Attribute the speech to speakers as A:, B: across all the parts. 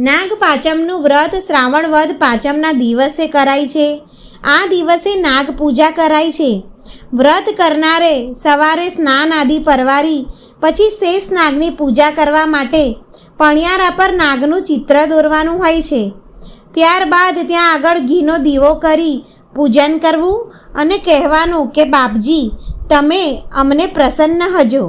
A: નાગ પાંચમનું વ્રત શ્રાવણ વદ પાંચમના દિવસે કરાય છે. આ દિવસે નાગ પૂજા કરાય છે. વ્રત કરનારે સવારે સ્નાન આદિ પરવારી, પછી શેષ નાગની પૂજા કરવા માટે પણિયારા પર નાગનું ચિત્ર દોરવાનું હોય છે. ત્યારબાદ ત્યાં આગળ ઘીનો દીવો કરી પૂજન કરવું અને કહેવાનું કે, બાપજી, તમે અમને પ્રસન્ન હજો.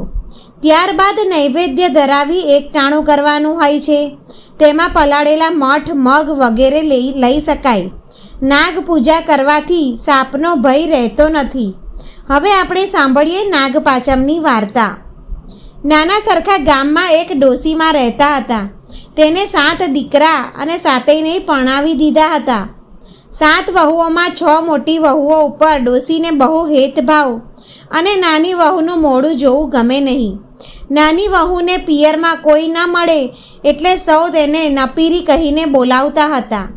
A: ત્યારબાદ નૈવેદ્ય ધરાવી એકટાણું કરવાનું હોય છે. તેમાં પલાળેલા મઠ, મગ વગેરે લઈ લઈ શકાય. નાગ પૂજા કરવાથી સાપનો ભય રહેતો નથી. હવે આપણે સાંભળીએ નાગપાચમની વાર્તા. નાના સરખા ગામમાં એક ડોસીમાં રહેતા હતા. તેને સાત દીકરા અને સાતેયને પરણાવી દીધા હતા. સાત વહુઓમાં છ મોટી વહુઓ ઉપર ડોસીને બહુ હેતભાવ અને નાની વહુનું મોડું જોવું ગમે નહીં. નાની વહુને પિયરમાં કોઈ ન મળે એટલે સૌ તેને નપીરી કહીને બોલાવતા હતા.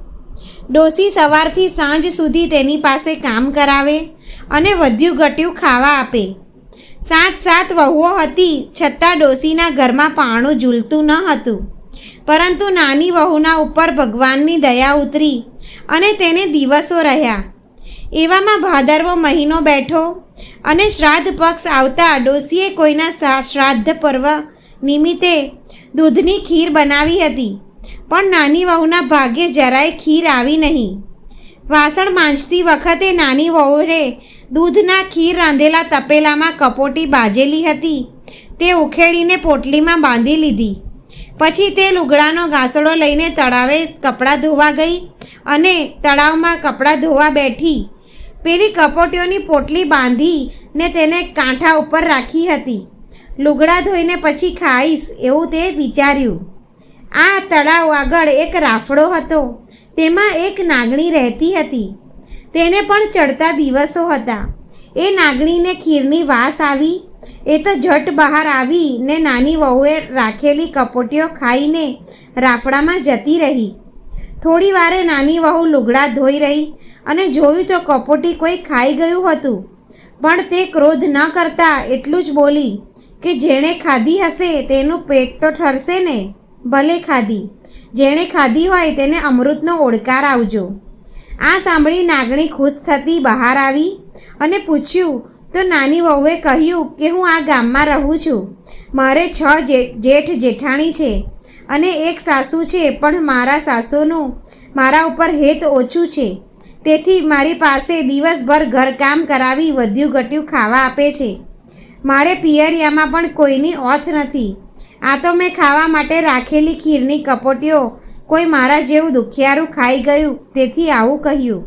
A: ડોસી સવારથી સાંજ સુધી તેની પાસે કામ કરાવે અને વધ્યું ઘટ્યું ખાવા આપે. સાત સાત વહુઓ હતી છતાં ડોસીના ઘરમાં પાણું ઝૂલતું ન હતું. પરંતુ નાની વહુના ઉપર ભગવાનની દયા ઉતરી અને તેને દિવસો રહ્યા. એવામાં ભાદરવો મહિનો બેઠો અને શ્રાદ્ધ પક્ષ આવતા ડોસીએ કોઈના શ્રાદ્ધ પર્વ નિમિત્તે દૂધની ખીર બનાવી હતી. પણ નાની વહુના ભાગ્યે જરાય ખીર આવી નહીં. વાસણ માંજતી વખતે નાની વહુએ દૂધના ખીર રાંધેલા તપેલામાં કપોટી બાજેલી હતી. તે ઉખેડીને પોટલીમાં બાંધી લીધી. પછી તે લુગડાનો ઘાસડો લઈને તળાવે કપડાં ધોવા ગઈ અને તળાવમાં કપડાં ધોવા બેઠી. પેલી કપોટીઓની પોટલી બાંધી ને તેને કાંઠા ઉપર રાખી હતી. લુગડા ધોઈને પછી ખાઈશ એવું તે વિચાર્યું. આ તળાવ આગળ એક રાફડો હતો. તેમાં એક નાગણી રહેતી હતી. તેને પણ ચડતા દિવસો હતા. એ નાગણીને ખીરની વાસ આવી. એ તો ઝટ બહાર આવી ને નાની વહુએ રાખેલી કપોટીઓ ખાઈને રાફડામાં જતી રહી. થોડી વારે નાની વહુ લુગડા ધોઈ રહી. અને જોયું તો કપોટી કોઈ ખાઈ ગયું હતું. પણ તે ક્રોધ ન કરતા એટલું જ બોલી કે જેણે ખાધી હશે તેનું પેટ તો ઠરશે ને? ભલે ખાધી. જેણે ખાધી હોય તેને અમૃતનો ઓડકાર આવજો. આ સાંભળી નાગણી ખુશ થતી બહાર આવી અને પૂછ્યું, તો નાની વહુએ કહ્યું કે હું આ ગામમાં રહું છું. મારે છ જેઠ જેઠાણી છે અને એક સાસુ છે, પણ મારા સાસુનું, મારા ઉપર હેત ઓછું છે. તેથી મારી પાસે દિવસભર ઘરકામ કરાવી વધ્યું ઘટ્યું ખાવા આપે છે. મારે પિયરિયામાં પણ કોઈની ઓથ નથી. આ તો મેં ખાવા માટે રાખેલી ખીરની કપોટીઓ કોઈ મારા જેવું દુખિયારું ખાઈ ગયું તેથી આવું કહ્યું.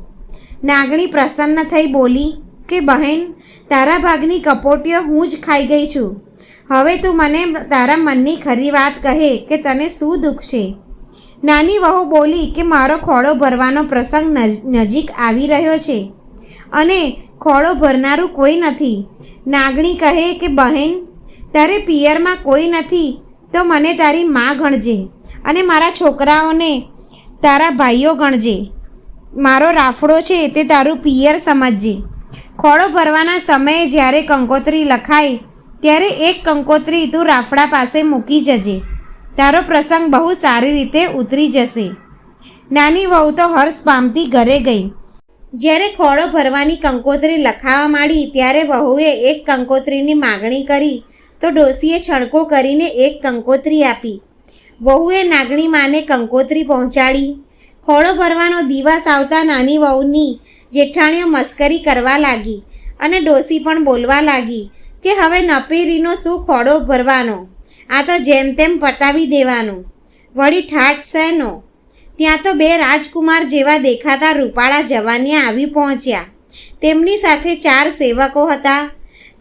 A: નાગણી પ્રસન્ન થઈ બોલી કે, બહેન, તારા ભાગની કપોટીઓ હું જ ખાઈ ગઈ છું. હવે તું મને તારા મનની ખરી વાત કહે કે તને શું દુઃખ છે? નાની વહુ બોલી કે મારો ખોળો ભરવાનો પ્રસંગ નજ- નજીક આવી રહ્યો છે. અને ખોળો ભરનારું કોઈ નથી. નાગણી કહે કે, બહેન, તારે પિયરમાં કોઈ નથી, તો મને તારી માં ગણજે અને મારા છોકરાઓને તારા ભાઈઓ ગણજે. મારો રાફડો છે તે તારું પિયર સમજજે. ખોળો ભરવાના સમયે જ્યારે કંકોત્રી લખાય, ત્યારે એક કંકોત્રી તું રાફડા પાસે મૂકી જજે. તારો પ્રસંગ બહુ સારી રીતે ઉતરી જશે. નાની વહુ તો હર્ષ પામતી ઘરે ગઈ. જ્યારે ખોળો ભરવાની કંકોત્રી લખાવા માંડી, ત્યારે વહુએ એક કંકોત્રીની માગણી કરી, તો ડોસીએ છણકો કરીને એક કંકોત્રી આપી. વહુએ નાગણી માને કંકોત્રી પહોંચાડી. ખોળો ભરવાનો દિવસ આવતા નાની વહુની જેઠાણીઓ મસ્કરી કરવા લાગી અને ડોસી પણ બોલવા લાગી કે હવે નપેરીનો શું ખોડો ભરવાનો? આ તો જેમ તેમ પતાવી દેવાનું. વળી ઠાઠ શેનો? ત્યાં તો બે રાજકુમાર જેવા દેખાતા રૂપાળા જવાનિયા આવી પહોંચ્યા. તેમની સાથે ચાર સેવકો હતા.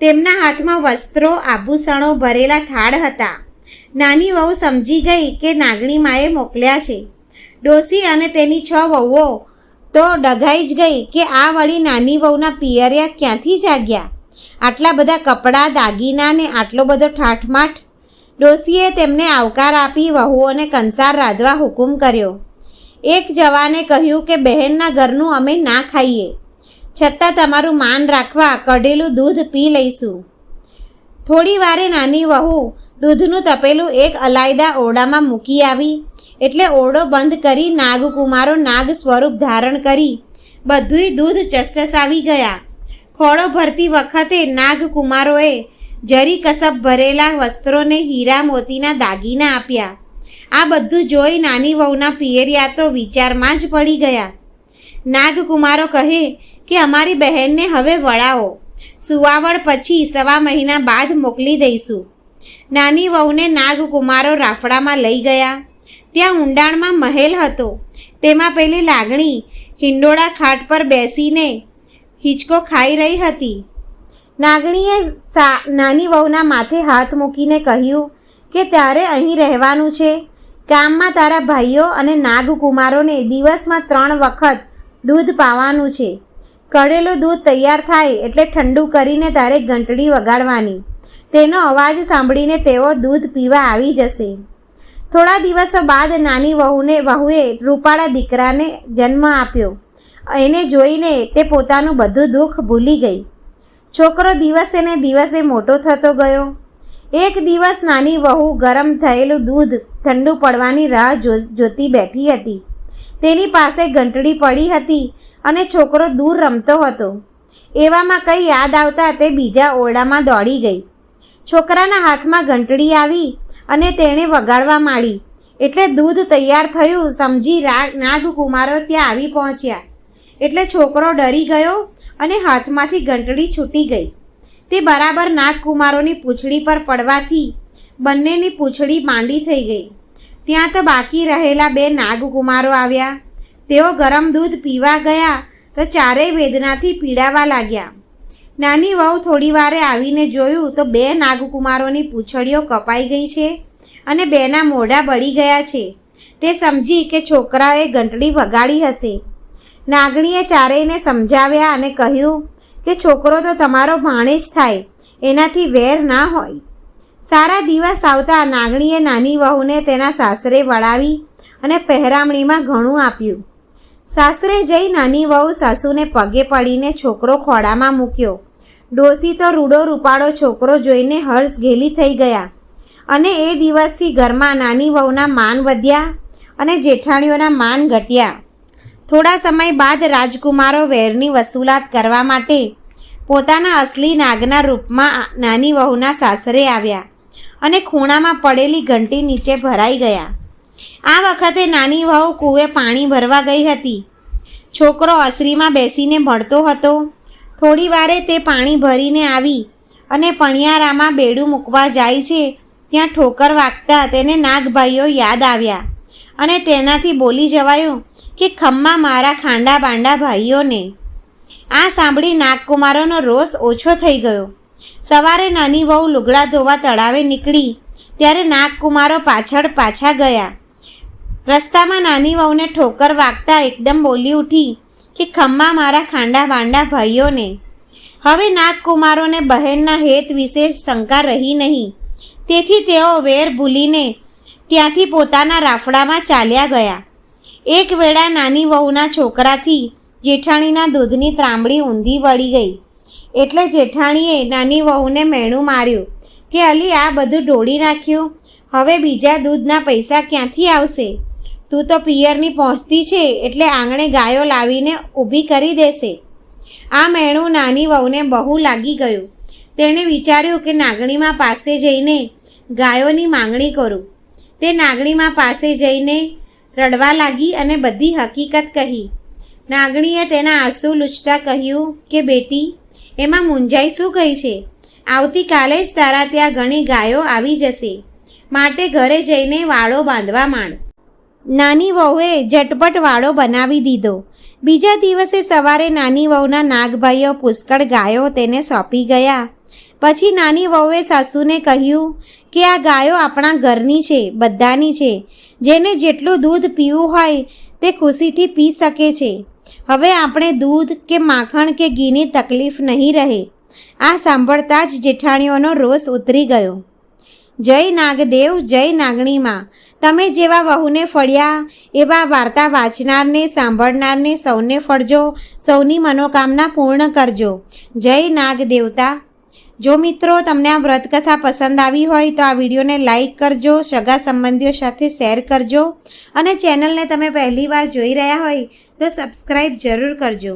A: તેમના હાથમાં વસ્ત્રો, આભૂષણો ભરેલા થાળ હતા. નાની વહુ સમજી ગઈ કે નાગણી માએ મોકલ્યા છે. ડોસી અને તેની છ વહુઓ તો ડઘાઈ જ ગઈ કે આ વળી નાની વહુના પિયરિયા ક્યાંથી જાગ્યા? આટલા બધા કપડાં, દાગીના ને આટલો બધો ઠાઠમાઠ ડોસીએ તેમને આવકાર આપી વહુઓને કંસાર રાંધવા હુકુમ કર્યો. એક જવાને કહ્યું કે, બહેનના ઘરનું અમે ના ખાઈએ. છતાં તમારું માન રાખવા કઢેલું દૂધ પી લઈશું. થોડી વારે નાની વહુ દૂધનું તપેલું એક અલાયદા ઓરડામાં મૂકી આવી, એટલે ઓરડો બંધ કરી નાગકુમારો નાગ સ્વરૂપ ધારણ કરી, બધુંય દૂધ ચસચસાવી ગયા. ખોળો ભરતી વખતે નાગકુમારોએ જરી કસબ ભરેલા વસ્ત્રોને હીરા મોતીના દાગીના આપ્યા. આ બધું જોઈ નાની વહુના પિયરિયા તો વિચારમાં જ પડી ગયા. નાગકુમારો કહે કે અમારી બહેનને હવે વળાવો. સુવાવડ પછી સવા મહિના બાદ મોકલી દઈશું. નાની વહુને નાગકુમારો રાફડામાં લઈ ગયા. ત્યાં ઊંડાણમાં મહેલ હતો. તેમાં પેલી લાગણી હિંડોળા ખાટ પર બેસીને હિંચકો ખાઈ રહી હતી. નાગણીએ નાની વહુના માથે હાથ મૂકીને કહ્યું કે તારે અહીં રહેવાનું છે. ગામમાં તારા ભાઈઓ અને નાગકુમારોને દિવસમાં ત્રણ વખત દૂધ પાવાનું છે. કળેલું દૂધ તૈયાર થાય એટલે ઠંડુ કરીને તારે ઘંટડી વગાડવાની. તેનો અવાજ સાંભળીને તેઓ દૂધ પીવા આવી જશે. થોડા દિવસો બાદ નાની વહુને, વહુએ રૂપાળા દીકરાને જન્મ આપ્યો. એને જોઈને તે પોતાનું બધું દુઃખ ભૂલી ગઈ. છોકરો દિવસે ને દિવસે મોટો થતો ગયો. એક દિવસ નાની વહુ ગરમ થયેલું દૂધ ઠંડુ પડવાની રાહ જોતી બેઠી હતી. તેની પાસે ઘંટડી પડી હતી અને છોકરો દૂર રમતો હતો. એવામાં કંઈ યાદ આવતા તે બીજા ઓરડામાં દોડી ગઈ. છોકરાના હાથમાં ઘંટડી આવી અને તેણે વગાડવા માંડી. એટલે દૂધ તૈયાર થયું, સમજી નાગકુમારો ત્યાં આવી પહોંચ્યા. એટલે છોકરો ડરી ગયો અને હાથમાંથી ઘંટડી છૂટી ગઈ. તે બરાબર નાગકુમારોની પૂંછડી પર પડવાથી બંનેની પૂંછડી માંડી થઈ ગઈ. ત્યાં તો બાકી રહેલા બે નાગકુમારો આવ્યા. તેઓ ગરમ દૂધ પીવા ગયા તો ચારેય વેદનાથી પીડાવા લાગ્યા. નાની વહુ થોડી વારે આવીને જોયું તો બે નાગકુમારોની પૂંછડીઓ કપાઈ ગઈ છે અને બેના મોઢા બળી ગયા છે. તે સમજી કે છોકરાએ ઘંટડી વગાડી હશે. નાગણીએ ચારેયને સમજાવ્યા અને કહ્યું કે છોકરો તો તમારો ભાણેજ થાય, એનાથી વેર ના હોય. સારા દિવસ આવતા નાગણીએ નાની વહુને તેના સાસરે વળાવી અને પહેરામણીમાં ઘણું આપ્યું. સાસરે જઈ નાની વહુ સાસુને પગે પડીને છોકરો ખોડામાં મૂક્યો. ડોસી તો રૂડો રૂપાળો છોકરો જોઈને હર્ષ ઘેલી થઈ ગયા અને એ દિવસથી ઘરમાં નાની વહુના માન વધ્યા અને જેઠાણીઓના માન ઘટ્યા. થોડા સમય બાદ રાજકુમારો વેરની વસૂલાત કરવા માટે પોતાના અસલી નાગના રૂપમાં નાની વહુના સાસરે આવ્યા અને ખૂણામાં પડેલી ઘંટી નીચે ભરાઈ ગયા. આ વખતે નાની વહુ કૂવે પાણી ભરવા ગઈ હતી. છોકરો અસરીમાં બેસીને ભણતો હતો. થોડી વારે તે પાણી ભરીને આવી અને પણિયારામાં બેડું મૂકવા જાય છે, ત્યાં ઠોકર વાગતા તેને નાગભાઈઓ યાદ આવ્યા. અને તેનાથી બોલી જવાયું કે ખમ્મા મારા ખાંડા બાંડા ભાઈઓને. આ સાંભળી નાગકુમારોનો રોષ ઓછો થઈ ગયો. સવારે નાની વહુ લુગડા ધોવા તળાવે નીકળી, ત્યારે નાગકુમારો પાછળ પાછા ગયા. રસ્તામાં નાની વહુને ઠોકર વાગતા એકદમ બોલી ઉઠી કે ખમ્મા મારા ખાંડા બાંડા ભાઈઓને. હવે નાગકુમારોને બહેનના હેત વિશે શંકા રહી નહીં. તેથી તેઓ વેર ભૂલીને ત્યાંથી પોતાના રાફડામાં ચાલ્યા ગયા. એક વેળા નાની વહુના છોકરાથી જેઠાણીના દૂધની ત્રાંબડી ઊંધી વળી ગઈ. એટલે જેઠાણીએ નાની વહુને મેણું માર્યું કે, અલી, આ બધું ઢોળી નાખ્યું. હવે બીજા દૂધના પૈસા ક્યાંથી આવશે? તું તો પિયરની પહોંચતી છે, એટલે આંગણે ગાયો લાવીને ઊભી કરી દેશે. આ મેણું નાની વહુને બહુ લાગી ગયું. તેણે વિચાર્યું કે, નાગણીમાં પાસે જઈને ગાયોની માંગણી કરું. તે નાગણીમાં પાસે જઈને રડવા લાગી અને બધી હકીકત કહી. નાગણીએ તેના આંસુ લૂછતા કહ્યું કે, બેટી, એમાં મૂંઝાઈ શું કહી છે? આવતીકાલે જ તારા ત્યાં ઘણી ગાયો આવી જશે. માટે ઘરે જઈને વાળો બાંધવા માંડ. નાની વહુએ ઝટપટ વાળો બનાવી દીધો. બીજા દિવસે સવારે નાની વહુના નાગભાઈઓ પુષ્કળ ગાયો તેને સોંપી ગયા. પછી નાની વહુએ સાસુને કહ્યું કે આ ગાયો આપણા ઘરની છે, બધાની છે. જેને જેટલું દૂધ પીવું હોય તે ખુશીથી પી શકે છે. હવે આપણે દૂધ કે માખણ કે ઘીની તકલીફ નહીં રહે. આ સાંભળતા જ જેઠાણીઓનો રોષ ઉતરી ગયો. જય નાગદેવ, જય નાગણીમાં. તમે જેવા વહુને ફળ્યા, એવા વાર્તા વાંચનારને, સાંભળનારને સૌને ફળજો, સૌની મનોકામના પૂર્ણ કરજો. જય નાગ દેવતા જો મિત્રો તમને આ વ્રતકથા પસંદ આવી હોય તો આ વિડીયોને લાઈક કરજો, સગા સંબંધીઓ સાથે શેર કરજો અને ચેનલને તમે પહેલીવાર જોઈ રહ્યા હોય તો સબસ્ક્રાઈબ જરૂર કરજો.